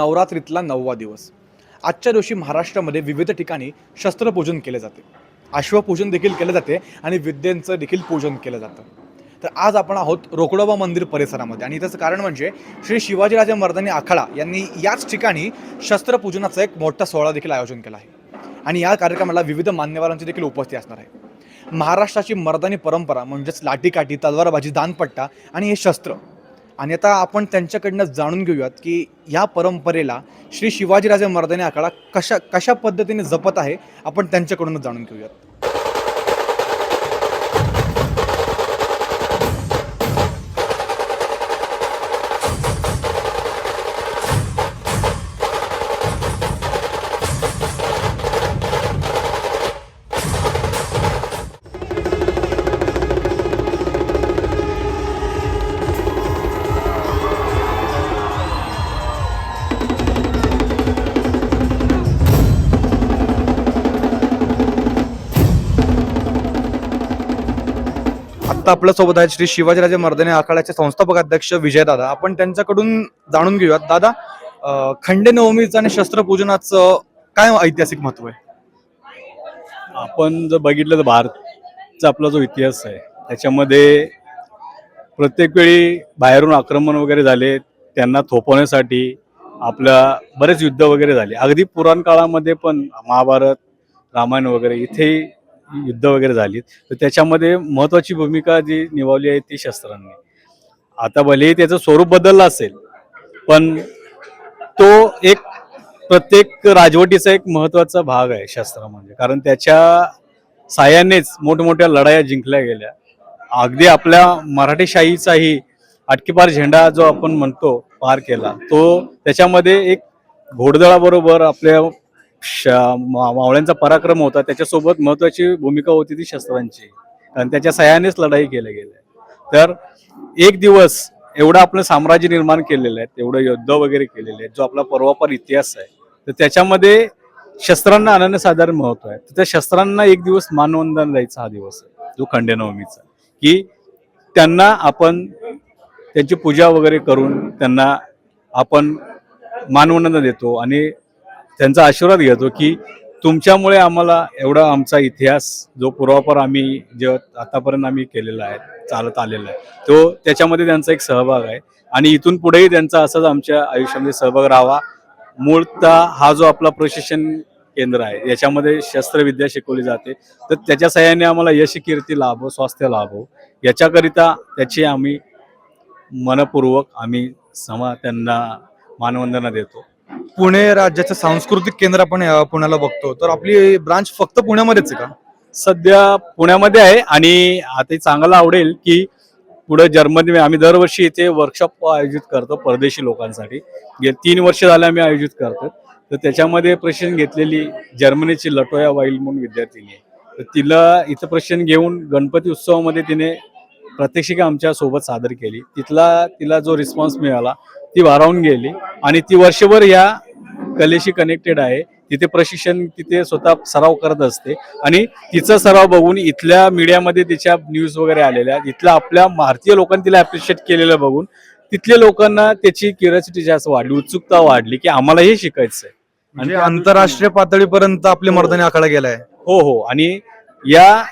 नवरात्रीतला नववा दिवस. आजच्या दिवशी महाराष्ट्रामध्ये विविध ठिकाणी शस्त्रपूजन केले जाते. अश्वपूजन देखील केले जाते आणि विद्येंचं देखील पूजन केलं जातं. तर आज आपण आहोत रोकडोबा मंदिर परिसरामध्ये आणि त्याचं कारण म्हणजे श्री शिवाजीराजे मर्दानी आखाडा यांनी याच ठिकाणी शस्त्रपूजनाचा एक मोठा सोहळा देखील आयोजन केला आहे. आणि या कार्यक्रमाला विविध मान्यवरांची देखील उपस्थिती असणार आहे. महाराष्ट्राची मर्दानी परंपरा म्हणजेच लाठीकाठी तलवारबाजी दानपट्टा आणि हे शस्त्र आणि आता आपण त्यांच्याकडनं जाणून घेऊयात की या परंपरेला श्री शिवाजीराजे मर्दानी आखाडा कशा कशा पद्धतीने जपत आहे आपण त्यांच्याकडूनच जाणून घेऊयात. आता आपल्यासोबत आहेत श्री शिवाजीराजे मर्दने आखाड्याचे संस्थापक अध्यक्ष विजयदादा आपण त्यांच्याकडून जाणून घेऊयात. दादा खंडेनवमीचं आणि शस्त्रपूजनाचं काय ऐतिहासिक महत्त्व आहे? आपण जर बघितलं तर भारतचा आपला जो इतिहास आहे त्याच्यामध्ये प्रत्येक वेळी बाहेरून आक्रमण वगैरे झाले त्यांना थोपवण्यासाठी आपल्या बरेच युद्ध वगैरे झाले. अगदी पुराण काळामध्ये पण महाभारत रामायण वगैरे इथे युद्ध वगैरे झाली तर त्याच्यामध्ये महत्वाची भूमिका जी निभावली आहे ती शस्त्रांनी. आता भलेही त्याचं स्वरूप बदललं असेल पण तो एक प्रत्येक राजवटीचा एक महत्त्वाचा भाग आहे शस्त्र म्हणजे. कारण त्याच्या साह्यानेच मोठमोठ्या लढाया जिंकल्या गेल्या. अगदी आपल्या मराठीशाहीचाही अटकीपार झेंडा जो आपण म्हणतो पार केला तो त्याच्यामध्ये एक घोडदळाबरोबर आपल्या मावळ्यांचा पराक्रम होता. त्याच्यासोबत महत्वाची भूमिका होती ती शस्त्रांची. कारण त्याच्या सहाय्यानेच लढाई केल्या गेल्या. तर एक दिवस एवढं आपलं साम्राज्य निर्माण केलेलं आहे एवढं युद्ध वगैरे केलेले आहे जो आपला पर्वापर इतिहास आहे तर त्याच्यामध्ये शस्त्रांना अनन्यसाधारण महत्त्व आहे. तर त्या शस्त्रांना एक दिवस मानवंदन द्यायचा हा दिवस आहे जो खंडेनवमीचा. की त्यांना आपण त्यांची पूजा वगैरे करून त्यांना आपण मानवंदन देतो आणि त्यांचा आशीर्वाद घेतो की तुमच्यामुळे आम्हाला एवढा आमचा इतिहास जो पूर्वापार आम्ही जे आतापर्यंत आम्ही केलेला आहे चालत आलेला आहे तो त्याच्यामध्ये त्यांचा एक सहभाग आहे. आणि इथून पुढेही त्यांचा असाच आमच्या आयुष्यामध्ये सहभाग राहावा. मूळतः हा जो आपला प्रशिक्षण केंद्र आहे याच्यामध्ये शस्त्रविद्या शिकवली जाते. तर त्याच्या सहाय्याने आम्हाला यश कीर्ती लाभो स्वास्थ्य लाभो याच्याकरिता त्याची आम्ही मनपूर्वक आम्ही समा त्यांना मानवंदना देतो. पुणे राज्याचं सांस्कृतिक केंद्र आपण पुण्याला बघतो. तर आपली ब्रांच फक्त पुण्यामध्येच आहे का? सध्या पुण्यामध्ये आहे आणि आता चांगलं आवडेल की पुढे जर्मनी आम्ही दरवर्षी इथे वर्कशॉप आयोजित करतो परदेशी लोकांसाठी. गेली तीन वर्ष झाले आम्ही आयोजित करतो तर त्याच्यामध्ये प्रशिक्षण घेतलेली जर्मनीची लटोया वाईल म्हणून विद्यार्थिनी आहे. तर तिला इथं प्रशिक्षण घेऊन गणपती उत्सवामध्ये तिने प्रात्यक्षिका आमच्यासोबत सादर केली. तिथला तिला जो रिस्पॉन्स मिळाला ती भारावून गेली. आणि ती वर्षभर या कलेशी कनेक्टेड आहे. तिथे प्रशिक्षण तिथे स्वतः सराव करत असते. आणि तिचा सराव बघून इथल्या मीडियामध्ये तिच्या न्यूज वगैरे आलेल्या इथल्या आपल्या भारतीय लोकांनी तिला अप्रिशिएट केलेलं बघून तिथल्या लोकांना त्याची क्युरियोसिटी जास्त वाढली उत्सुकता वाढली की आम्हाला हे शिकायचंय. म्हणजे आंतरराष्ट्रीय पातळीपर्यंत आपली मर्दानी आखाडा गेलाय. हो हो. आणि या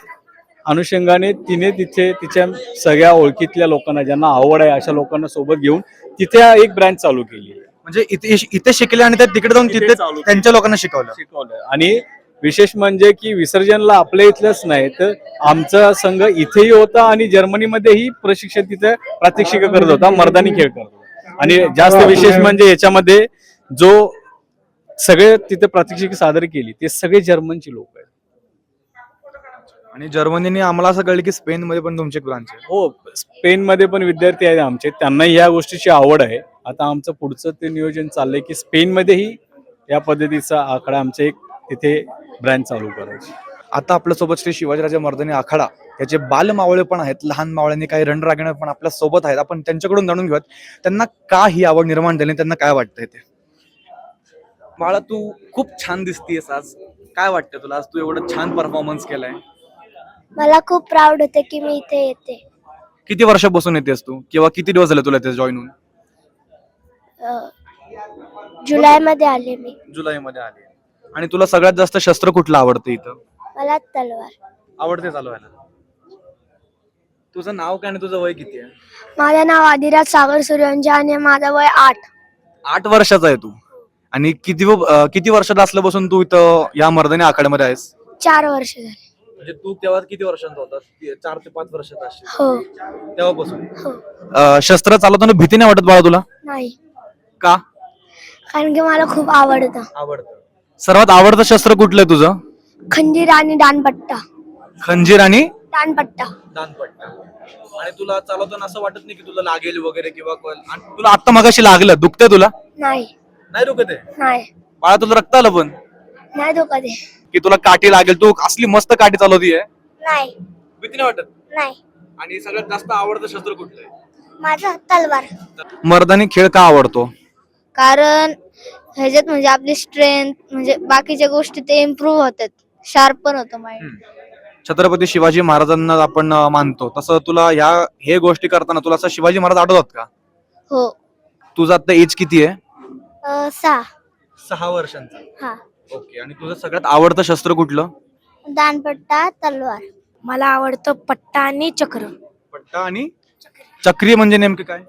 अनुषंगाने तिने तिथे तिच्या सगळ्या ओळखीतल्या लोकांना ज्यांना आवड आहे अशा लोकांना सोबत घेऊन तिथे एक ब्रँच चालू केली. म्हणजे इथे इथे शिकले आणि त्या तिकडे जाऊन तिथे. त्यांच्या लोकांना शिकवलं. शिकवलं. आणि विशेष म्हणजे की विसर्जनला आपल्या इथलंच नाही तर आमचा संघ इथेही होता आणि जर्मनीमध्येही प्रशिक्षण तिथे प्रात्यक्षिक करत होता मर्दानी खेळ करत होता. आणि जास्त विशेष म्हणजे याच्यामध्ये जो सगळे तिथे प्रात्यक्षिक सादर केली ते सगळे जर्मनची लोक. आणि जर्मनीने आम्हाला असं कळलं की स्पेन मध्ये पण तुमची ब्रांच आहे हो स्पेन मध्ये पण विद्यार्थी आहेत आमचे. त्यांनाही या गोष्टीची आवड आहे. आता आमचं पुढचं ते नियोजन चाललंय की स्पेन मध्येही या पद्धतीचा आकडा आमचे एक तिथे ब्रँच चालू करायची. आता आपल्यासोबत श्री शिवाजीराजे मर्दानी आखाडा याचे बाल मावळे पण आहेत लहान मावळ्यांनी काही रणरागिणे पण आपल्यासोबत आहेत. आपण त्यांच्याकडून जाणून घेऊयात त्यांना का ही आवड निर्माण झाली त्यांना काय वाटतंय ते? बाळा तू खूप छान दिसतीयस आज. काय वाटतं तुला? आज तू एवढं छान परफॉर्मन्स केलाय. मला खूप प्राऊड होते की मी इथे येते. किती वर्षापासून येतेस तू? किंवा किती दिवस झाले तुला जॉईन होऊन? अं, जुलैमध्ये आले मी. जुलैमध्ये आली. आणि तुला सगळ्यात जास्त शस्त्र कुठलं आवडतं इथं? मला तलवार. आवडते चालवायला तुझं नाव काय आणि तुझं वय किती आहे? माझं नाव आदिराज सागर सूर्यवंशी आणि माझं वय आठ. आठ वर्षाचा आहे तू. आणि किती व- अं, किती वर्षात असल्यापासून तू इथं या मर्दानी आखाड्यामध्ये आहेस? चार वर्ष झाले. म्हणजे तू तेव्हा किती वर्षांचा होता चार ते पाच वर्षाचा असशील हो. तेव्हापासून. हो. अं, शस्त्र चालवताना भीती नाही वाटत बाळा तुला? नाही. का? कारण की मला खूप आवडतं. आवडतं. सर्वात आवडतं शस्त्र कुठलं आहे तुझं? खंजीर आणि दानपट्टा. खंजीर आणि? दानपट्टा. दानपट्टा. आणि तुला चालवताना असं वाटत नाही की तुला लागेल वगैरे किंवा आणि तुला आता मगाशी लागलं. दुखतंय तुला? नाही. नाही नाही. बाळा तुला रक्त आलं पण? नाही धोका दे की तुला काठी लागेल. तू असली मस्त काठी चालवतीये नाही. भीती नाही वाटत? नाही. आणि सगळ्यात जास्त आवडतं शस्त्र कुठलं आहे? माझं तलवार. मर्दानी खेळ का आवडतो? कारण ह्याच्यात म्हणजे आपली स्ट्रेंथ म्हणजे बाकीच्या गोष्टी ते इम्प्रूव्ह होतात. शार्प पण होतं माइंड. छत्रपती शिवाजी महाराजांना आपण अं, मानतो. तसं तुला ह्या हे गोष्टी करताना तुला असं शिवाजी महाराज आठवतात का? हो. तुझं आता एज किती आहे? अं, सहा. सहा वर्षांचा. हा. ओके आणि तुझं सगळ्यात आवडतं शस्त्र कुठलं? दानपट्टा तलवार. मला आवडतं पट्टा आणि चक्र. पट्टा आणि चक्री. म्हणजे नेमकं काय?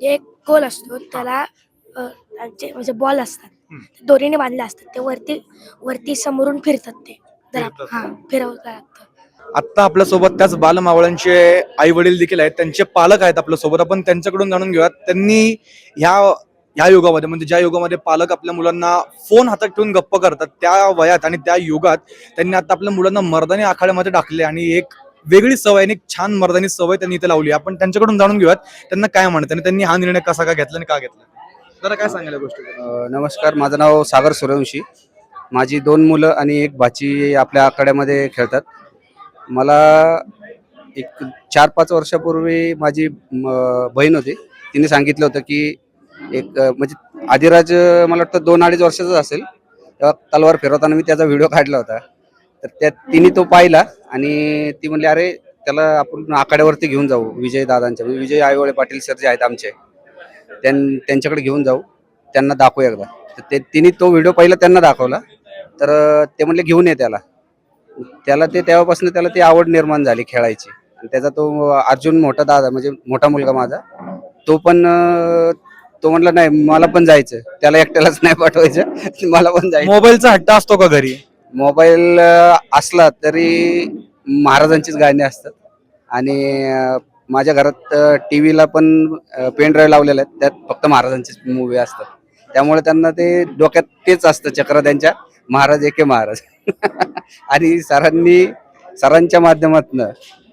एक गोल असतो त्याला अ, म्हणजे बॉल असतात हम्म. दोरीने बांधले असतात ते वरती वरती समोरून फिरतात ते. जरा फिरतात. हा फिरवलं लागतं. आता आपल्यासोबत त्याच बालमावळ्यांचे आई वडील देखील आहेत त्यांचे पालक आहेत आपल्यासोबत आपण त्यांच्याकडून जाणून घेऊयात. त्यांनी ह्या ह्या युगामध्ये म्हणजे ज्या युगामध्ये पालक आपल्या मुलांना फोन हातात ठेवून गप्प करतात त्या वयात आणि त्या युगात त्यांनी आता आपल्या मुलांना मर्दानी आखाड्यामध्ये टाकले आणि एक वेगळी सवय आणि एक छान मर्दानी सवय त्यांनी इथे लावली. आपण त्यांच्याकडून जाणून घेऊयात त्यांना काय म्हणतात आणि त्यांनी हा निर्णय कसा का घेतला आणि का घेतला? जरा काय सांगायला गोष्टी नमस्कार माझं नाव सागर सूर्यवंशी माझी दोन मुलं आणि एक भाची आपल्या आखाड्यामध्ये खेळतात. मला एक चार पाच वर्षापूर्वी माझी बहीण होती. तिने सांगितलं होतं की एक म्हणजे आदिराज मला वाटतं दोन अडीच वर्षाचा असेल. तेव्हा तलवार फिरवताना मी त्याचा व्हिडिओ काढला होता. तर त्या तिने तो पाहिला आणि ती म्हणली अरे त्याला आपण आखाड्यावरती घेऊन जाऊ विजय दादांच्या म्हणजे विजय आयवळे पाटील सर जे आहेत आमचे त्यां त्यांच्याकडे घेऊन जाऊ त्यांना दाखवू एकदा. तर ते तिने तो व्हिडिओ पहिला त्यांना दाखवला. तर ते म्हणले घेऊन ये त्याला. त्याला ते तेव्हापासून त्याला ती आवड निर्माण झाली खेळायची. आणि त्याचा तो अर्जुन मोठा दादा म्हणजे मोठा मुलगा माझा तो पण तो म्हणला नाही मला पण जायचं त्याला एकट्यालाच नाही पाठवायचं. मला पण जायचं मोबाईलचा हट्टा असतो का घरी? मोबाईल असला तरी महाराजांचीच गाणी असतात. आणि अ, माझ्या घरात टी व्हीला पण पेन ड्राईव्ह लावलेले आहेत. त्यात फक्त महाराजांचीच मूवी असतात. त्यामुळे त्यांना ते डोक्यात तेच असतं चक्र त्यांच्या. महाराज एके महाराज. आणि सरांनी सरांच्या माध्यमातनं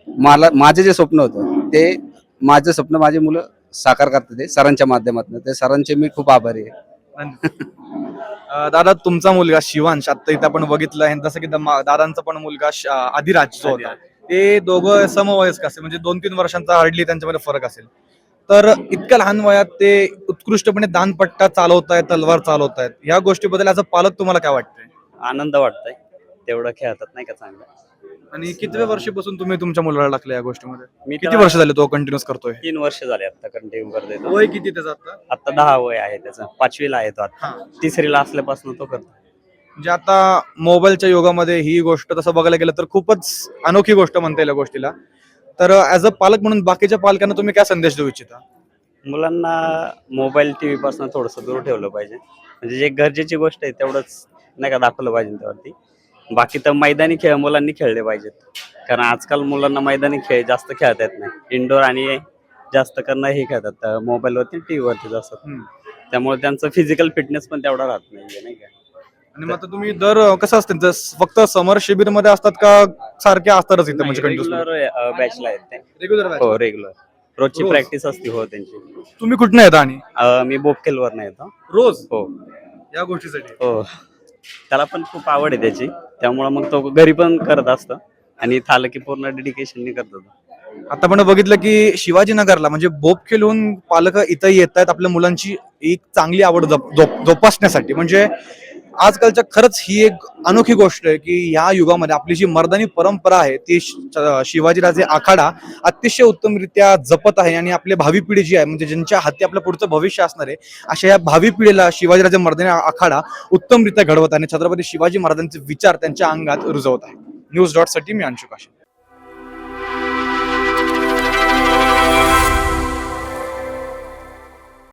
मला माझं जे स्वप्न होतं ते माझं स्वप्न माझी मुलं साकार करतात ते सरांच्या माध्यमातून. ते सरांचे मी खूप आभारी आहे. अं, दादा तुमचा मुलगा शिवांश आता इथं आपण बघितलं आहे. जसं की दमा- दादांचा पण मुलगा श- आदिराज जो होता. ते दोघं समवयस्क असेल म्हणजे दोन तीन वर्षांचा हार्डली त्यांच्यामध्ये फरक असेल. तर इतक्या लहान वयात ते उत्कृष्टपणे दानपट्टा चालवतायत तलवार चालवतायत. ह्या गोष्टीबद्दल अ पालक तुम्हाला काय वाटतंय? आनंद वाटतोय. तेवढं खेळतात नाही का चांगलं? आणि कितव्या वर्षीपासून तुम्ही तुमच्या मुलाला टाकलं या गोष्टीमध्ये? मी किती वर्ष झाले तो कंटिन्यूस करतोय? तीन वर्ष झाले आता कंटिन्यू करतोय तो. वय किती त्याचं आता आता दहा वय आहे त्याचं. पाचवीला आहे तो आता हा. तिसरीला असल्यापासून तो करतो म्हणजे आता मोबाईलच्या युगामध्ये ही गोष्ट तसं बघायला गेलं तर खूपच अनोखी गोष्ट म्हणता येईल या गोष्टीला. तर ऍज अ पालक म्हणून बाकीच्या पालकांना तुम्ही काय संदेश देऊ इच्छिता? मुलांना मोबाईल टी व्ही पासून थोडंसं दूर ठेवलं पाहिजे. म्हणजे जे गरजेची गोष्ट आहे तेवढंच नाही का दाखवलं पाहिजे त्यावरती. बाकी तर मैदानी खेळ मुलांनी खेळले पाहिजेत. कारण आजकाल मुलांना मैदानी खेळ जास्त खेळता येत नाही. इंडोर आणि जास्त करणं हे खेळतात. मोबाईलवरती टी व्हीवरती जास्त. त्यामुळे त्यांचं फिजिकल फिटनेस पण तेवढा राहत नाही नाही का? आणि मग आता तुम्ही दर कसं असतं फक्त समर शिबिरमध्ये असतात का सारखे असतातच इथं? म्हणजे रेग्युलर बॅचला आहेत ते रेग्युलर हो रेग्युलर रोजची रोज? प्रॅक्टिस असते हो त्यांची. तुम्ही कुठनं येता आणि? अं, मी बोपकेलवर नाही येतो. रोज? हो. या गोष्टीसाठी. हो. त्याला पण खूप आवड आहे त्याची. त्यामुळे मग तो घरी पण करत असतो. आणि इथं आलं की पूर्ण डेडिकेशनने करत होतो. आता आपण बघितलं की शिवाजीनगरला म्हणजे बोप खेळून पालक इथं येत आहेत आपल्या मुलांची एक चांगली आवड जप- जोप- जोपासण्यासाठी. म्हणजे आजकालच्या खरंच ही एक अनोखी गोष्ट आहे की या युगामध्ये आपली जी मर्दानी परंपरा आहे ती शिवाजीराजे आखाडा अतिशय उत्तमरित्या जपत आहे आणि आपली भावी पिढी जी आहे म्हणजे ज्यांच्या हाती आपलं पुढचं भविष्य असणार आहे अशा या भावी पिढीला शिवाजीराजे मर्दानी आखाडा उत्तमरित्या घडवत आहे आणि छत्रपती शिवाजी महाराजांचे विचार त्यांच्या अंगात रुजवत आहे. न्यूज डॉटसाठी मी अंशुकाश